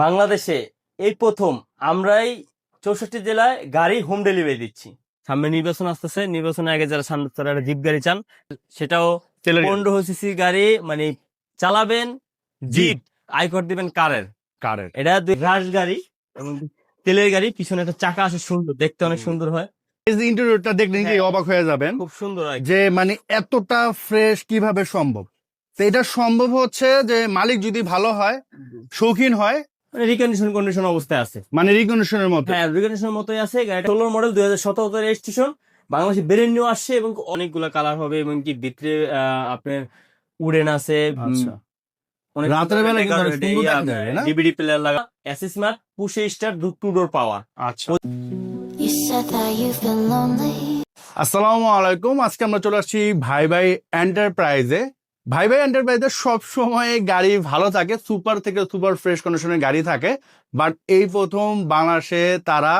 বাংলাদেশে এই প্রথম আমরাই চৌষট্টি জেলায় গাড়ি হোম ডেলিভারি দিচ্ছি। সামনে নির্বাচন আসতেছে নির্বাচনের আগে যারা সামনে তারা জিপ গাড়ি চান সেটাও পনেরো সিসি গাড়ি মানে চালাবেন জিপ আয়কর দিবেন কারের। কারের। এটা দুই রাশ গাড়ি এবং তেলের গাড়ি পিছনে একটা চাকা আছে সুন্দর দেখতে অনেক সুন্দর হয়। এই যে দেখলে নিজেই হ্যাঁ। অবাক হয়ে যাবেন খুব সুন্দর হয়। যে মানে এতটা ফ্রেশ কীভাবে সম্ভব? তো এটা সম্ভব হচ্ছে যে মালিক যদি ভালো হয় শৌখিন হয় মানে রিকন্ডিশন কন্ডিশন অবস্থায় আছে। মানে রিকন্ডিশনের মতো। হ্যাঁ রিকন্ডিশনের মতোই আছে। গাড়িটা ষোলোর মডেল দুই হাজার সতেরো রেজিস্ট্রেশন বাংলাদেশে বেরেন নিউ আসছে এবং অনেকগুলা কালার হবে এবং কি ভিতরে আহ, আপনার উডেন আছে আচ্ছা। রাতের বেলা? ডিভিডি প্লেয়ার লাগা অ্যাসিসমার্ট পুশে স্টার টু ডোর পাওয়ার আচ্ছা. আসসালামু আলাইকুম। আজকে আমরা চলে আসছি ভাই ভাই এন্টারপ্রাইজে ভাই ভাই এন্টারপ্রাইজে সব সময় গাড়ি ভালো থাকে সুপার থেকে সুপার ফ্রেশ কন্ডিশনের গাড়ি থাকে বাট এই প্রথম বাংলাদেশে তারা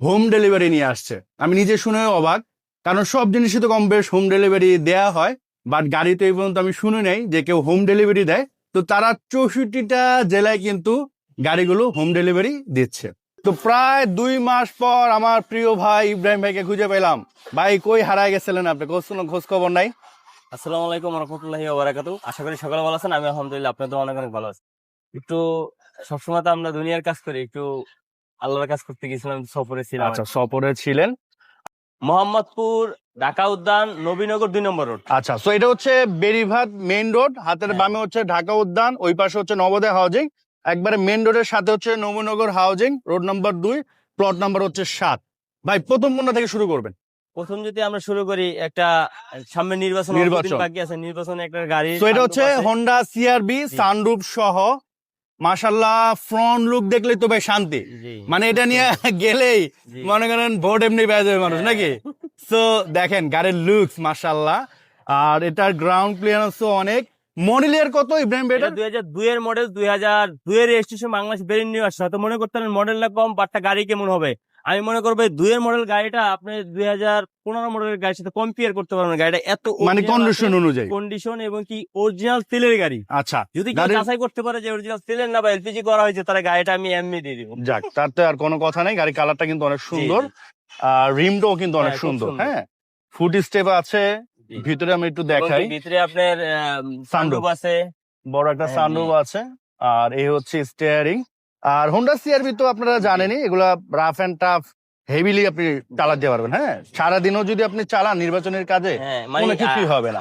হোম ডেলিভারি নিয়ে আসছে। আমি নিজে শুনে অবাক, কারণ সব জিনিসই তো কম বেশ হোম ডেলিভারি দেয়া হয় বাট গাড়ি তো এই পর্যন্ত আমি শুনি নাই যে কেউ হোম ডেলিভারি দেয়। তো তারা চৌষট্টিটা জেলায় কিন্তু গাড়িগুলো হোম ডেলিভারি দিচ্ছে। তো প্রায় দুই মাস পর আমার প্রিয় ভাই ইব্রাহিম ভাইকে খুঁজে পেলাম। ভাই কই হারায় গেছিলেন আপনি? কোনো খোঁজ খবর নাই। আসসালামু আলাইকুম রহমতুল্লাহি ওবারাকাতু আশা করি সকালে ভালো আছেন আমি আলহামদুলিল্লাহ আপনি তো অনেক অনেক ভালো আছেন একটু সবসময় তো আমরা দুনিয়ার কাজ করি একটু আল্লাহর কাজ করতে গেছিলাম সফরে ছিলাম আচ্ছা সফরে ছিলেন? মোহাম্মদপুর ঢাকা উদ্যান নবীনগর দুই নম্বর রোড। আচ্ছা তো এটা হচ্ছে বেরিভাত মেইন রোড হাতের হ্যাঁ। বামে হচ্ছে ঢাকা উদ্যান ওই পাশে হচ্ছে নবোদয় হাউজিং একবারে মেইন রোডের সাথে হচ্ছে নবনগর হাউজিং রোড নাম্বার দুই প্লট নাম্বার হচ্ছে সাত। ভাই প্রথম কোনটা থেকে শুরু করবেন। প্রথম যদি আমরা শুরু করি একটা সামনে নির্বাচন নির্বাচন। বাকি আছে নির্বাচনে একটা গাড়ি তো এটা হচ্ছে হন্ডা সিআরবি সানরুফ সহ। মাশাল্লাহ ফ্রন্ট লুক দেখলেই তো ভাই শান্তি। মানে এটা নিয়ে গেলেই মনে করেন ভোট এমনি পেয়ে যাবে মানুষ নাকি? তো দেখেন গাড়ির লুকস মাশাল্লাহ আর এটার গ্রাউন্ড ক্লিয়ারেন্সও অনেক। মডেলের কত ইব্রাহিম এটা দুই হাজার দুই এর মডেল দুই হাজার দুই এর রেজিস্ট্রেশন বাংলাদেশ বেরিয়ে নিয়ে আসছে। হয়তো মনে করতেন মডেলটা কম বাটটা গাড়ি কেমন হবে? আমি মনে করব এই দুই মডেল গাড়িটা আপনি দুই হাজার পনেরো মডেলের গাড়ির সাথে কম্পেয়ার করতে পারবেন গাড়িটা এত মানে কন্ডিশন অনুযায়ী। কন্ডিশন এবং কি অরিজিনাল তেলের গাড়ি। আচ্ছা যদি যাচাই করতে পারে যে অরিজিনাল তেলের না বা এলপিজি করা হয়েছে তাহলে গাড়িটা আমি এমনি দিয়ে দিব। যাক তার তো আর কোনো কথা নেই। গাড়ির কালারটা কিন্তু অনেক সুন্দর। আর রিমটাও কিন্তু অনেক হ্যাঁ, সুন্দর। হ্যাঁ? ফুড স্টেপ আছে ভিতরে আমি একটু দেখাই। ভিতরে আপনার সানরুফ আছে। বড় একটা হ্যাঁ, সানরুফ আছে। আর এই হচ্ছে স্টিয়ারিং আর হোন্ডা সিআরবি তো আপনারা জানেনই এগুলা রাফ এন্ড টাফ হেভিলি আপনি চালাতে পারবেন হ্যাঁ? সারাদিনও যদি আপনি চালান নির্বাচনের কাজে হ্যাঁ কোনো মানে কিছুই হবে না।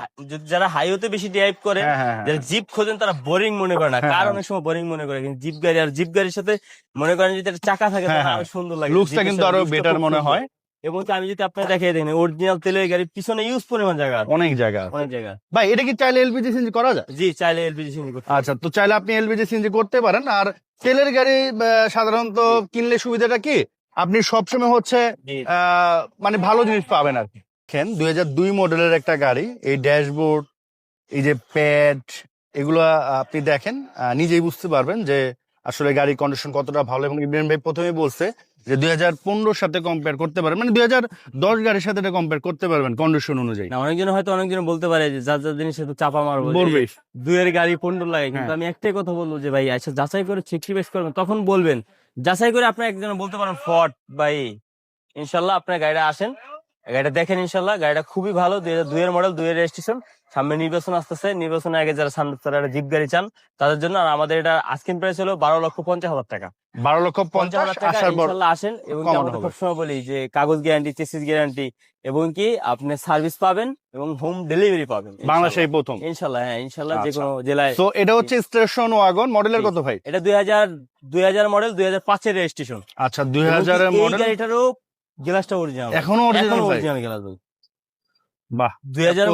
যারা হাইওয়েতে বেশি ড্রাইভ করে হ্যাঁ হ্যাঁ হ্যাঁ। যারা জিপ খোঁজেন তারা বোরিং মনে করে না। কার হ্যাঁ। অনেক সময় বোরিং মনে করে কিন্তু জিপ গাড়ি আর জিপ গাড়ির সাথে মনে করেন যদি চাকা থাকে। আরও সুন্দর লাগে। লুকসটা কিন্তু আরও বেটার মনে হয়। এবং আমি যদি আপনার দেখিয়ে দেখেন অরিজিনাল তেলের গাড়ি পিছনে ইউজ পরিমাণ জায়গা অনেক জায়গা অনেক জায়গা ভাই এটা কি চাইলে এলপিজি সিএনজি করা যায়? জি চাইলে এলপিজি করতে আচ্ছা তো চাইলে আপনি এলপিজি সিএনজি করতে পারেন আর তেলের গাড়ি সাধারণত কিনলে সুবিধাটা কি? আপনি সবসময় হচ্ছে মানে ভালো জিনিস পাবেন আর কি। দেখেন দুই হাজার দুই মডেলের একটা গাড়ি এই ড্যাশবোর্ড এই যে প্যাড এগুলো আপনি দেখেন আহ, নিজেই বুঝতে পারবেন যে আসলে গাড়ির কন্ডিশন কতটা ভালো। এবং ইব্রাহিম ভাই প্রথমে বলছে যে দুই হাজার পনেরোর সাথে কম্পেয়ার করতে পারেন মানে দুই হাজার দশ গাড়ির সাথে এটা কম্পেয়ার করতে পারবেন কন্ডিশন অনুযায়ী। না অনেকজন হয়তো অনেকজন বলতে পারে যে যার যার জিনিস তো চাপা মারবো বলবে দুয়ের গাড়ি পনেরো লাগে কিন্তু হ্যাঁ। আমি একটাই কথা বলব যে ভাই আচ্ছা যাচাই করে চিঠি বেশ করবেন তখন বলবেন। যাচাই করে আপনি একজন বলতে পারেন ফট ভাই ইনশাল্লাহ আপনার গাড়িটা আসেন গাড়িটা দেখেন ইনশাল্লাহ গাড়িটা খুবই ভালো দুই হাজার দুইয়ের মডেল দুইয়ের রেজিস্ট্রেশন সামনে নির্বাচন আসতেছে নির্বাচনের আগে যারা সামনে তারা জিপ গাড়ি চান তাদের জন্য আর আমাদের এটা আস্কিং প্রাইস হলো বারো লক্ষ পঞ্চাশ হাজার টাকা। বারো লক্ষ পঞ্চাশ হাজার টাকা ইনশাল্লাহ আসেন এবং আমরা সবসময় বলি যে কাগজ গ্যারান্টি চেসিস গ্যারান্টি এবং কি আপনি সার্ভিস পাবেন এবং হোম ডেলিভারি পাবেন। বাংলাদেশে প্রথম। ইনশাল্লাহ হ্যাঁ ইনশাল্লাহ যে আচ্ছা। কোনো জেলায় তো এটা হচ্ছে স্টেশন ওয়াগন মডেলের। কত ভাই? এটা দুই হাজার দুই হাজার মডেল দুই হাজার পাঁচের রেজিস্ট্রেশন আচ্ছা দুই হাজার মডেল গাড়িটারও গ্লাসটা অরিজিনাল এখনও অরিজিনাল অরিজিনাল গ্লাস ভাই। বাহ দুই হাজার।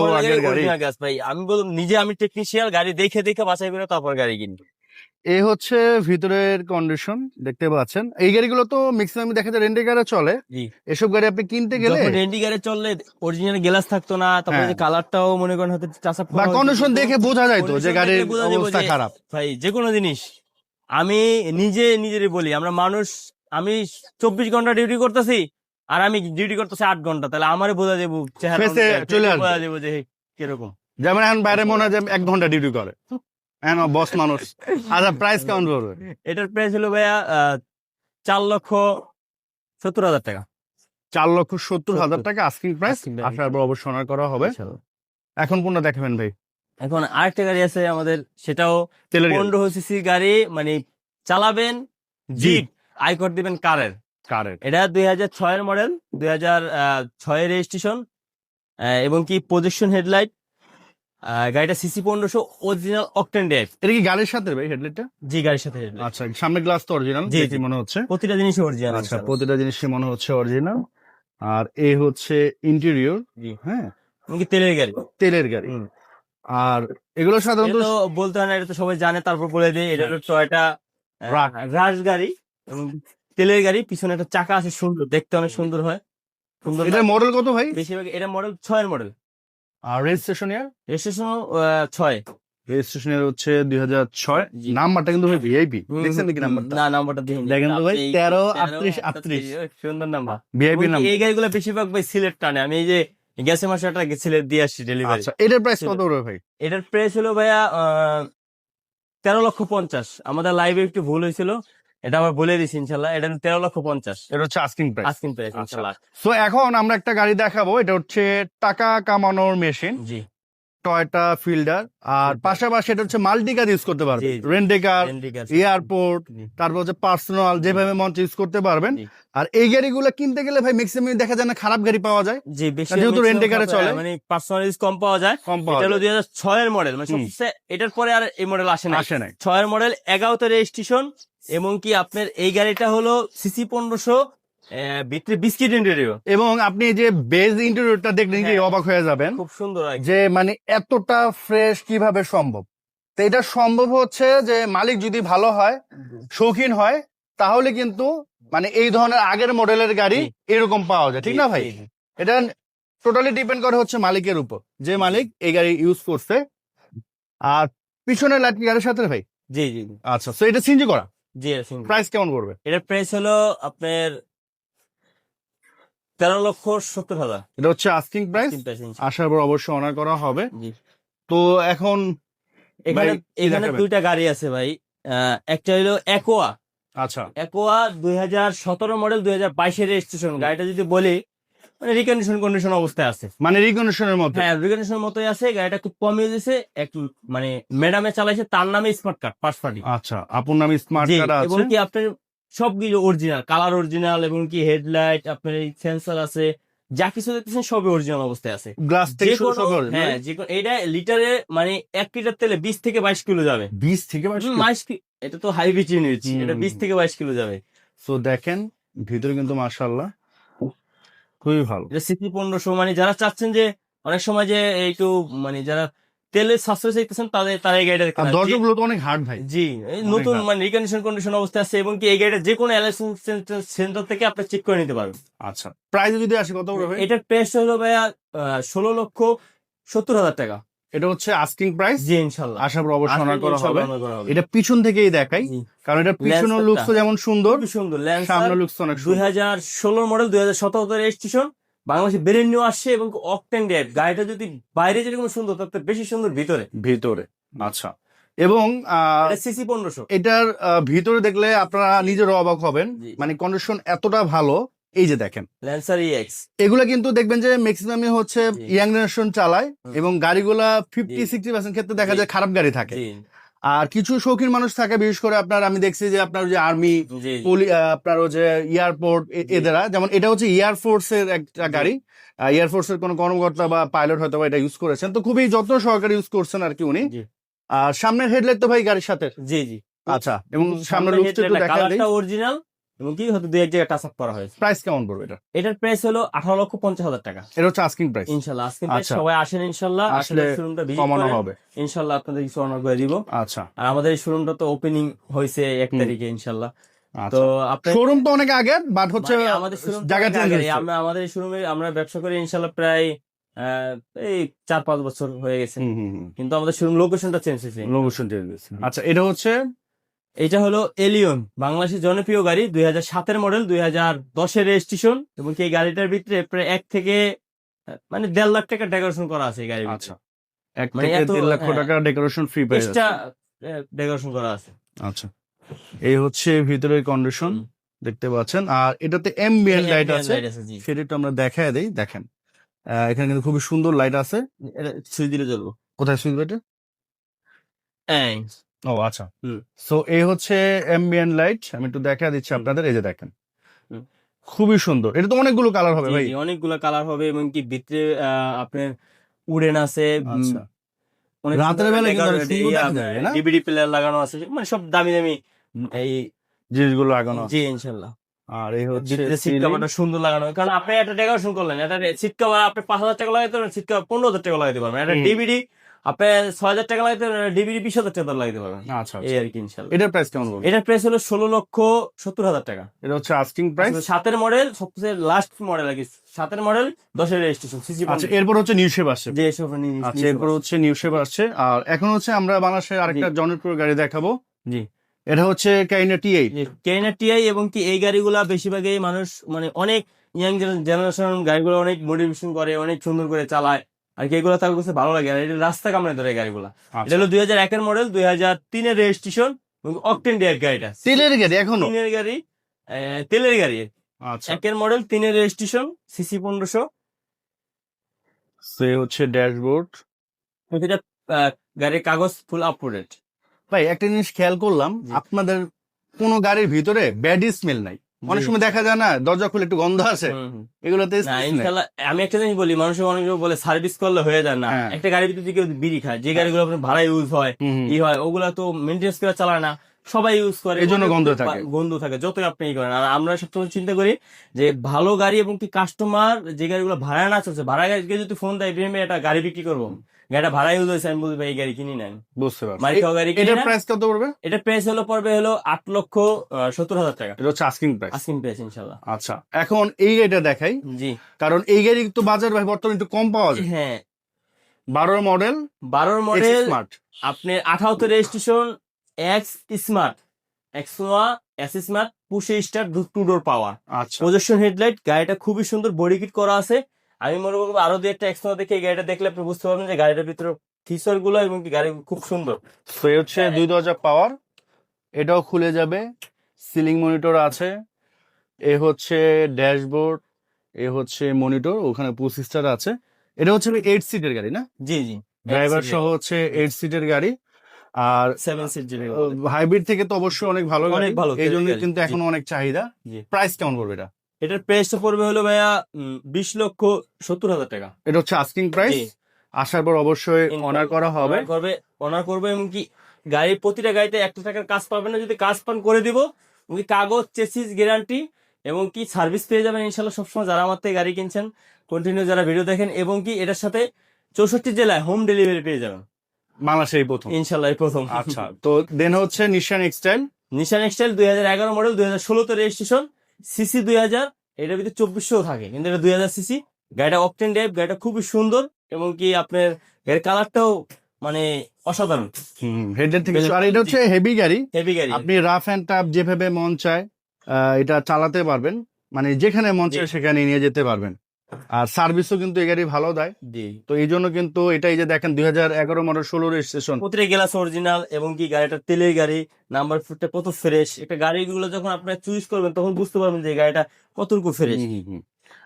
অরিজিনাল গ্লাস ভাই। আমি বললাম নিজে আমি টেকনিশিয়াল গাড়ি দেখে দেখে বাছাই করে তারপর গাড়ি কিনবো। এই হচ্ছে ভিতরের কন্ডিশন দেখতে পাচ্ছেন। এই গাড়িগুলো তো ম্যাক্সিমাম দেখা যায় রেন্টে গাড়ি চলে। এসব গাড়ি আপনি কিনতে গেলে রেন্ডি গাড়ি চললে অরিজিনাল গ্লাস থাকতো না তারপরে হ্যাঁ। যে কালারটাও মনে করেন হয়তো চাষা বা কন্ডিশন দেখে বোঝা যায় তো যে গাড়ির অবস্থা খারাপ। ভাই যে কোনো জিনিস আমি নিজে নিজেরই বলি আমরা মানুষ আমি চব্বিশ ঘণ্টা ডিউটি করতেছি আর আমি ডিউটি করতেছি আট ঘণ্টা তাহলে আমারে বোঝা যাব। বোঝা যাব যে কীরকম। যেমন এখন বাইরে মনে হয় এক ঘণ্টা ডিউটি করে। হ্যাঁ বস মানুষ। আচ্ছা প্রাইস কেমন পড়বে? এটার প্রাইস হলো ভাইয়া চার লক্ষ সত্তর হাজার টাকা। চার লক্ষ সত্তর হাজার টাকা আস্কিং প্রাইস। আসার পর অবশ্যই অনার করা হবে। এখন কোনটা দেখাবেন ভাই? এখন আরেকটা গাড়ি আছে আমাদের সেটাও পনেরো সিসি গাড়ি মানে চালাবেন জিপ আয়কর দিবেন কারের এটা দুই হাজার ছয়ের মডেল দুই হাজার ছয়ের রেজিস্ট্রেশন এবং কি প্রজেকশন হেডলাইট গাড়িটা সিসি পনেরোশো অরিজিনাল অকটেন ড্রাইভ এটা কি গাড়ির সাথে ভাই হেডলাইটটা জি গাড়ির সাথে আচ্ছা সামনে গ্লাস তো অরিজিনাল জি, জি। মনে হচ্ছে। প্রতিটা জিনিসই অরিজিনাল আচ্ছা প্রতিটা জিনিসই মনে হচ্ছে অরিজিনাল আর এই হচ্ছে ইন্টেরিয়র জি। হ্যাঁ? কি তেলের গাড়ি। তেলের গাড়ি। আর এগুলো সাধারণত বলতে হয় না এটা তো সবাই জানে তারপর বলে দিই এটা হলো টয়টা রাগ। রাজ গাড়ি এবং তেলের গাড়ি পিছনে একটা চাকা আছে সুন্দর দেখতে অনেক সুন্দর হয়। সুন্দর এটার মডেল কত ভাই? বেশিরভাগ এটা মডেল ছয়ের মডেল আর রেজিস্ট্রেশন ইয়ার রেজিস্ট্রেশন ছয়। রেজিস্ট্রেশন ইয়ার হচ্ছে দুই হাজার ছয়। নাম্বারটা কিন্তু ভাই ভিআইপি দেখছেন নাকি নাম্বারটা? না নাম্বারটা দেখেন। দেখেন তো ভাই, 13, 38, 38 সুন্দর নাম্বার। VIP number. এই গাড়িগুলো বেশিরভাগ ভাই সিলেট টানে। আমি এই যে গ্যাসে মাসে একটা সিলেট দিয়ে আসছি ডেলিভারি আচ্ছা এটার প্রাইস কত পড়বে ভাই? এটার প্রাইস হলো ভাইয়া তেরো লক্ষ পঞ্চাশ। আমাদের লাইভে একটু ভুল হয়েছিল। এটা আমরা বলে দিছি ইনশাল্লাহ। এটা তেরো লক্ষ পঞ্চাশ। এটা হচ্ছে আস্কিং প্রাইস আস্কিং প্রাইস। ইনশাল্লাহ। তো এখন আমরা একটা গাড়ি দেখাবো এটা হচ্ছে টাকা কামানোর মেশিন জি। টয়টা ফিল্ডার আর। পাশাপাশি এটা হচ্ছে মাল্টি কার ইউজ করতে পারবেন। জি, জি। কার এয়ারপোর্ট তারপর হচ্ছে পার্সোনাল যেভাবে মঞ্চ ইউজ করতে পারবেন। আর এই গাড়িগুলো কিনতে গেলে ভাই ম্যাক্সিমাম দেখা যায় না খারাপ গাড়ি পাওয়া যায়। জি বেশি যেহেতু পাবে, চলে। মানে পার্সোনালিজ কম পাওয়া যায়। কম পাওয়া এটা হলো যায়। দুই হাজার ছয়ের মডেল মানে সবচেয়ে এটার পরে আর এই মডেল আসে না আসে নাই। ছয়ের মডেল এগারোতে রেজিস্ট্রেশন এবং কি আপনার এই গাড়িটা হলো সিসি পনেরোশো ভিতরে বিস্কিট ইন্টেরিয়র এবং আপনি যে বেজ ইন্টেরিয়রটা দেখলেন কি হ্যাঁ। অবাক হয়ে যাবেন? খুব সুন্দর যে মানে এতটা ফ্রেশ কীভাবে সম্ভব? তো এটা সম্ভব হচ্ছে যে মালিক যদি ভালো হয় শৌখিন হয় তাহলে কিন্তু মানে এই ধরনের আগের মডেলের গাড়ি এরকম পাওয়া যায় ঠিক না ভাই। এটা টোটালি ডিপেন্ড করে হচ্ছে মালিকের উপর যে মালিক এই গাড়ি ইউজ করছে। আর পিছনের লাইট গাড়ির সাথে ভাই? জি জি। আচ্ছা তো এটা সিনজি করা? জি প্রাইস কেমন পড়বে? এটার প্রাইস হলো আপনার তেরো লক্ষ সত্তর হাজার। এটা হচ্ছে আস্কিং প্রাইস। আসার পর অবশ্যই অনার করা হবে। তো এখন এখানে এখানে দুইটা গাড়ি আছে ভাই। একটা হলো একোয়া আচ্ছা। একোয়া দুই হাজার সতেরো মডেল দুই হাজার বাইশের রেজিস্ট্রেশন গাড়িটা যদি বলি মানে রিকন্ডিশন কন্ডিশন অবস্থায় আছে। মানে রিকন্ডিশনের মধ্যে? হ্যাঁ রিকন্ডিশন মতোই আছে। গাড়িটা খুব কমে দিয়েছে একটু মানে ম্যাডামে চালাইছে তার নামে স্মার্ট কার্ড ফার্স্ট পার্টি। আচ্ছা আপুর নামে স্মার্ট কার্ড এবং কি আপনার সবগুলো অরিজিনাল কালার অরিজিনাল এবং কি হেডলাইট আপনার এই সেন্সর আছে যা কিছু দেখতেছেন সবই অরিজিনাল অবস্থায় আছে। গ্লাস থেকে শুরু করে হ্যাঁ যে কোনো এটা লিটারে মানে এক লিটার তেলে বিশ থেকে বাইশ কিলো যাবে। বিশ থেকে বাইশ হুম, বাইশ কি- এটা তো হাই বিচি নিয়েছি হুম। এটা বিশ থেকে বাইশ কিলো যাবে। সো দেখেন ভিতরে কিন্তু মাশাআল্লাহ খুবই ভালো। এটা সিটি পনেরোশো মানে যারা চাচ্ছেন যে অনেক সময় যে একটু মানে যারা তেলের সাশ্রয় চাইতেছেন তাদের তারা এই গাড়িটা দরজা গুলো তো অনেক হার্ড ভাই। জি নতুন মানে রিকন্ডিশন কন্ডিশন অবস্থা আছে এবং কি এই গাড়িটা যে কোনো সেন্টার থেকে আপনি চেক করে নিতে পারবেন। আচ্ছা প্রাইস যদি আসে কত পড়বে এটার প্রাইস হলো ভাইয়া ষোলো লক্ষ সত্তর হাজার টাকা। এটা হচ্ছে আস্কিং প্রাইস জি ইনশাল্লাহ। আশা করি অবশ্যই অনার করা হবে। এটা পিছন থেকেই দেখাই কারণ এটা পিছনের। লুকস যেমন সুন্দর সুন্দর। সামনে ল্যান্সার লুকস অনেক দুই সুন্দর হাজার ষোলোর মডেল দুই হাজার সতেরো রেজিস্ট্রেশন বাংলাদেশে বেরেন নিউ আসছে এবং অকটেন ডেট গাড়িটা যদি বাইরে যেরকম সুন্দর তার বেশি সুন্দর ভিতরে। ভিতরে। আচ্ছা। এবং সিসি পনেরোশো। এটার ভিতরে দেখলে আপনারা নিজেরও অবাক হবেন। মানে কন্ডিশন এতটা ভালো এই যে দেখেন। ল্যান্সার ইএক্স এগুলা কিন্তু দেখবেন যে ম্যাক্সিমামই হচ্ছে। ইয়াং জেনারেশন চালায়। এবং গাড়িগুলা ফিফটি সিক্সটি পার্সেন্ট ক্ষেত্রে দেখা যায় খারাপ গাড়ি থাকে। আর কিছু শৌখিন মানুষ থাকে বিশেষ করে আপনার আমি দেখছি যে আপনার যে আর্মি আপনার যে এয়ারপোর্ট এদের এদেরা যেমন এটা হচ্ছে এয়ারফোর্স এর একটা। গাড়ি। এয়ারফোর্স এর কোনো কর্মকর্তা বা পাইলট হয়তো এটা ইউজ করেছেন। তো খুবই যত্ন সহকারে ইউজ করছেন আর কি উনি আর সামনের হেডলাইট তো ভাই গাড়ির সাথে? জি জি। আচ্ছা এবং সামনের লুকটা একটু দেখা। অরিজিনাল এবং কি হয়তো দুই এক জায়গায় টাচ আপ করা হয়েছে। প্রাইস কেমন পড়বে এটা? এটার প্রাইস হলো আঠারো লক্ষ পঞ্চাশ হাজার টাকা। এটা হচ্ছে আস্কিং প্রাইস ইনশাল্লাহ আজকে আচ্ছা। সবাই আসেন ইনশাল্লাহ আসলে শোরুমটা কমানো হবে। ইনশাল্লাহ আপনাদের কিছু অনার করে দিব। আচ্ছা। আর আমাদের এই শোরুমটা তো ওপেনিং হয়েছে এক। তারিখে ইনশাল্লাহ। আচ্ছা। তো আপনি শোরুম তো অনেক আগে বাট হচ্ছে মানে আমাদের শোরুম জায়গা আমরা আমাদের এই শোরুমে আমরা ব্যবসা করি ইনশাল্লাহ প্রায় এই চার পাঁচ বছর হয়ে গেছে। কিন্তু আমাদের শোরুম লোকেশনটা চেঞ্জ হয়েছে। লোকেশন চেঞ্জ হয়েছে। আচ্ছা এটা হচ্ছে এটা হলো এলিয়ন বাংলাদেশের জনপ্রিয় গাড়ি দুই হাজার সাতের মডেল দুই হাজার দশের রেজিস্ট্রেশন এবং এই গাড়িটার ভিতরে প্রায় এক থেকে মানে দেড় লাখ টাকা ডেকোরেশন করা আছে এই গাড়ির আচ্ছা। এক মানে থেকে দেড় লক্ষ হ্যাঁ। টাকা ডেকোরেশন ফ্রি পেয়ে এক্সট্রা ডেকোরেশন করা আছে। আচ্ছা। এই হচ্ছে ভিতরের কন্ডিশন দেখতে পাচ্ছেন। আর এটাতে এমবিএন লাইট আছে। সেটা একটু আমরা দেখায় দেই দেখেন। এখানে কিন্তু খুবই সুন্দর লাইট আছে। এটা সুইচ দিলে জ্বলবো। কোথায় সুইচ এটা ও আচ্ছা। সো এই হচ্ছে এমবিএন লাইট আমি একটু দেখা দিচ্ছি আপনাদের এই যে দেখেন। খুবই সুন্দর। এটা তো অনেকগুলো কালার হবে ভাই। অনেকগুলো কালার হবে এবং কি ভিতরে আপনার উডেন আছে আচ্ছা। রাতের বেলা? ডিভিডি প্লেয়ার লাগানো আছে মানে সব দামি দামি এই জিনিসগুলো লাগানো জি ইনশাল্লাহ। আর এই হচ্ছে সিট কভারটা সুন্দর লাগানো কারণ আপনি একটা ডেকোরেশন করলেন একটা সিট কভার আপনি পাঁচ হাজার টাকা লাগাইতে পারবেন সিট কভার পনেরো হাজার টাকা লাগাইতে পারবেন একটা। ডিভিডি আপনি ছয় হাজার টাকা লাগাইতে পারবেন ডিভিডি বিশ হাজার টাকা লাগাইতে পারবেন। আচ্ছা এই আচ্ছা। আর কি ইনশাল্লাহ। এটার প্রাইস কেমন বলব এটার প্রাইস হলো ষোলো লক্ষ সত্তর হাজার টাকা। এটা হচ্ছে আস্কিং প্রাইস সাতের মডেল সবচেয়ে লাস্ট মডেল আর কি। সাতের মডেল দশের রেজিস্ট্রেশন সিসি আচ্ছা এরপর হচ্ছে নিউ শেপ আসছে। যে এসব আচ্ছা এরপর হচ্ছে নিউ শেপ আসছে। আর এখন হচ্ছে আমরা বাংলাদেশের আরেকটা জনপ্রিয় গাড়ি দেখাবো। জি। এটা হচ্ছে কাইনা টি এইট কেইনার টিআই এবং কি এই গাড়িগুলা বেশিরভাগই মানুষ মানে অনেক ইয়াং জেনারেশন গাড়িগুলো অনেক মোটিভেশন করে অনেক সুন্দর করে চালায়। আর কি এগুলো তার কাছে ভালো লাগে আর এটা রাস্তা কামড়ে ধরে গাড়িগুলা। আচ্ছা। এটা হলো দুই হাজার একের মডেল দুই হাজার তিনের রেজিস্ট্রেশন অকটেন ডিয়ার গাড়িটা। তেলের গাড়ি এখন? তিনের গাড়ি তেলের গাড়ি। আচ্ছা। একের মডেল তিনের রেজিস্ট্রেশন সিসি পনেরোশো। সে হচ্ছে ড্যাশবোর্ড আহ, গাড়ির কাগজ ফুল আপ টু ডেট ভাই একটা জিনিস খেয়াল করলাম আপনাদের কোন গাড়ির ভিতরে ব্যাড স্মেল নাই। অনেক সময় দেখা যায় না দরজা খুলে একটু গন্ধ আছে। এগুলোতে আমি একটা জিনিস বলি মানুষ অনেক বলে সার্ভিস করলে হয়ে যায় না। হ্যাঁ। একটা গাড়ির ভিতরে কেউ বিড়ি খায় যে গাড়িগুলো আপনার ভাড়া ইউজ হয়। ই হয় ওগুলা তো মেনটেন্স করে চালায় না। সবাই ইউজ করে এই জন্য গন্ধ থাকে। গন্ধ থাকে যতই আপনি ই করেন। আর আমরা সবসময় চিন্তা করি যে ভালো গাড়ি এবং কি কাস্টমার যে গাড়িগুলো ভাড়া না চলছে ভাড়া গাড়িকে যদি ফোন দেয় ভেবে একটা গাড়ি বিক্রি করব। গাড়িটা ভাড়া ইউজ হয়েছে আমি ভাই এই গাড়ি কিনি নেন বুঝতে পারছি। গাড়ি কিনি এটার প্রাইস কত পড়বে? এটা প্রাইস হলো পড়বে হলো আট লক্ষ সত্তর হাজার টাকা। এটা হচ্ছে আস্কিং প্রাইস আস্কিং প্রাইস আচ্ছা এখন এই গাড়িটা দেখাই। জি। কারণ এই গাড়ি তো বাজার ভাই বর্তমানে একটু কম পাওয়া যায়। হ্যাঁ। বারোর মডেল বারোর মডেল স্মার্ট আপনার আঠারোতে রেজিস্ট্রেশন এক্স স্মার্ট এক্সোয়া S smart পুশে star two door power আচ্ছা। প্রজেকশন হেডলাইট গাড়িটা খুবই সুন্দর বডি কিট করা আছে। আমি মনে করব আরও দু একটা এক্সোয়া দেখে এই গাড়িটা দেখলে আপনি বুঝতে পারবেন যে গাড়িটার ভিতরে ফিচারগুলো এবং গাড়ি খুব সুন্দর। তো এই হচ্ছে দুই দরজা পাওয়ার এটাও খুলে যাবে সিলিং মনিটর আছে এ হচ্ছে ড্যাশবোর্ড এ হচ্ছে মনিটর ওখানে পুশ স্টার আছে। এটা হচ্ছে এইট সিটের গাড়ি না? জি জি। ড্রাইভার সহ হচ্ছে এইট সিটের গাড়ি আর সেভেন সিট হাইব্রিড থেকে তো অবশ্যই অনেক ভালো গাড়ি অনেক ভালো, এই জন্য কিন্তু এখন অনেক চাহিদা। প্রাইস কেমন পড়বে এটা? এটার প্রাইসটা পড়বে হলো ভাইয়া বিশ লক্ষ সত্তর হাজার টাকা। এটা হচ্ছে আস্কিং প্রাইস আসার পর অবশ্যই অনার করা হবে। করবে অনার করবে এবং কি গাড়ির প্রতিটা গাড়িতে একটা টাকার কাজ পাবেন না যদি কাজ পান করে দিব। কাগজ চেসিস গ্যারান্টি এবং কি সার্ভিস পেয়ে যাবেন ইনশাল্লাহ সবসময় যারা আমার থেকে গাড়ি কিনছেন। কন্টিনিউ যারা ভিডিও দেখেন এবং কি এটার সাথে চৌষট্টি জেলায় হোম ডেলিভারি পেয়ে যাবেন। বাংলাদেশে এই প্রথম। ইনশাল্লাহ এই প্রথম। আচ্ছা তো দেন হচ্ছে নিশান এক্সটাইল নিশান এক্সটাইল দুই হাজার এগারো মডেল দুই হাজার ষোলোতে রেজিস্ট্রেশন সিসি দুই হাজার এটার ভিতরে চব্বিশশো থাকে। কিন্তু এটা দুই হাজার সিসি গাড়িটা অপটেন ডাইভ গাড়িটা খুবই সুন্দর এবং কি আপনার এর কালারটাও মানে অসাধারণ। হেডের থেকে আর এটা হচ্ছে হেভি গাড়ি। হেভি গাড়ি। আপনি রাফ অ্যান্ড টাফ যেভাবে মন চায় আহ, এটা চালাতে পারবেন। মানে যেখানে মন চায় সেখানে নিয়ে যেতে পারবেন। আর সার্ভিসও কিন্তু এই গাড়ি ভালো দেয়। জি। তো এই জন্য কিন্তু এটাই যে দেখেন দুই হাজার এগারো মডেল ষোলো রেজিস্ট্রেশন প্রতিটা গ্লাস অরিজিনাল এবং কি গাড়িটা তেলের গাড়ি নাম্বার প্লেটটা কত ফ্রেশ একটা গাড়িগুলো যখন আপনারা চুজ করবেন তখন বুঝতে পারবেন যে গাড়িটা কতটুকু ফ্রেশ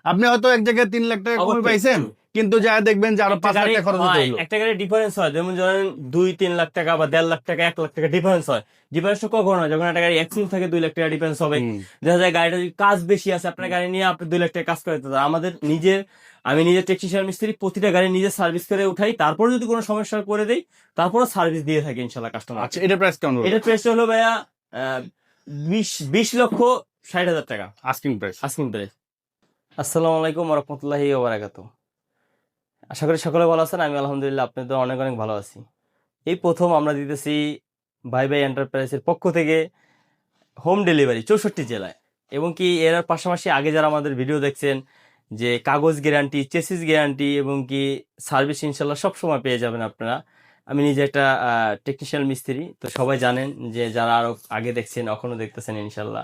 আপনি হয়তো এক জায়গায় তিন লাখ টাকা কমে পাইছেন। কিন্তু যা দেখবেন যে আরও পাঁচ লাখ টাকা খরচ হলো। একটা গাড়ি ডিফারেন্স হয়। যেমন ধরেন দুই তিন লাখ টাকা বা দেড় লাখ টাকা এক লাখ টাকা ডিফারেন্স হয়। ডিফারেন্সটা কখন হয় যখন একটা গাড়ি অ্যাক্সিডেন্ট থাকে দুই লাখ টাকা ডিফারেন্স হবে। দেখা যায় গাড়িটা যদি কাজ বেশি আছে আপনার গাড়ি নিয়ে আপনি দুই লাখ টাকা কাজ করে দিতে আমাদের নিজের আমি নিজের টেকনিশিয়ান মিস্ত্রি প্রতিটা গাড়ি নিজে সার্ভিস করে উঠাই। তারপর যদি কোনো সমস্যা করে দেই তারপরও সার্ভিস দিয়ে থাকি ইনশাল্লাহ কাস্টমার আচ্ছা এটা প্রাইস কেমন এটার প্রাইস হলো ভাইয়া বিশ বিশ লক্ষ ষাট হাজার টাকা। আস্কিং প্রাইস আস্কিং প্রাইস আসসালামু আলাইকুম রহমতুল্লাহি ওবারাকাত আশা করি সকলে ভালো আছেন। আমি আলহামদুলিল্লাহ আপনাদের অনেক অনেক ভালো আছি। এই প্রথম আমরা দিতেছি ভাই ভাই এন্টারপ্রাইজের পক্ষ থেকে হোম ডেলিভারি চৌষট্টি জেলায়। এবং কি এর পাশাপাশি আগে যারা আমাদের ভিডিও দেখছেন, যে কাগজ গ্যারান্টি চেসিস গ্যারান্টি এবং কি সার্ভিস ইনশাল্লাহ সবসময় পেয়ে যাবেন আপনারা। আমি নিজে একটা টেকনিশিয়াল মিস্ত্রি, তো সবাই জানেন যে যারা আরও আগে দেখছেন এখনও দেখতেছেন ইনশাল্লাহ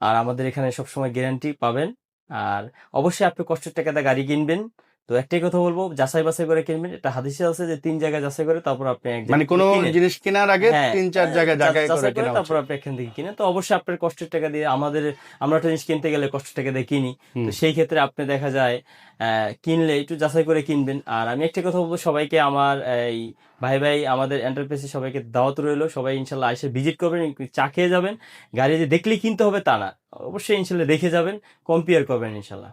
আর আমাদের এখানে সবসময় গ্যারান্টি পাবেন। আর অবশ্যই আপনি কষ্টের টাকাতে গাড়ি কিনবেন। তো একটাই কথা বলব যাচাই বাছাই করে কিনবেন। এটা হাদিসে আছে যে তিন জায়গায় যাচাই করে তারপর আপনি মানে কোনো জিনিস কেনার আগে হ্যাঁ, তিন চার জায়গায় যা- জায়গায় যাচাই করে কেনা তারপর আপনি এখান থেকে কিনেন তো অবশ্যই আপনার কষ্টের টাকা দিয়ে আমাদের আমরা একটা জিনিস কিনতে গেলে কষ্টের টাকা দিয়ে কিনি। তো সেই ক্ষেত্রে আপনি দেখা যায় আহ, কিনলে একটু যাচাই করে কিনবেন। আর আমি একটা কথা বলব সবাইকে আমার এই ভাই ভাই আমাদের এন্টারপ্রাইজে সবাইকে দাওয়াত রইল। সবাই ইনশাল্লাহ এসে ভিজিট করবেন চা খেয়ে যাবেন। গাড়ি যে দেখলেই কিনতে হবে তা না। অবশ্যই ইনশাল্লাহ দেখে যাবেন কম্পেয়ার করবেন ইনশাল্লাহ।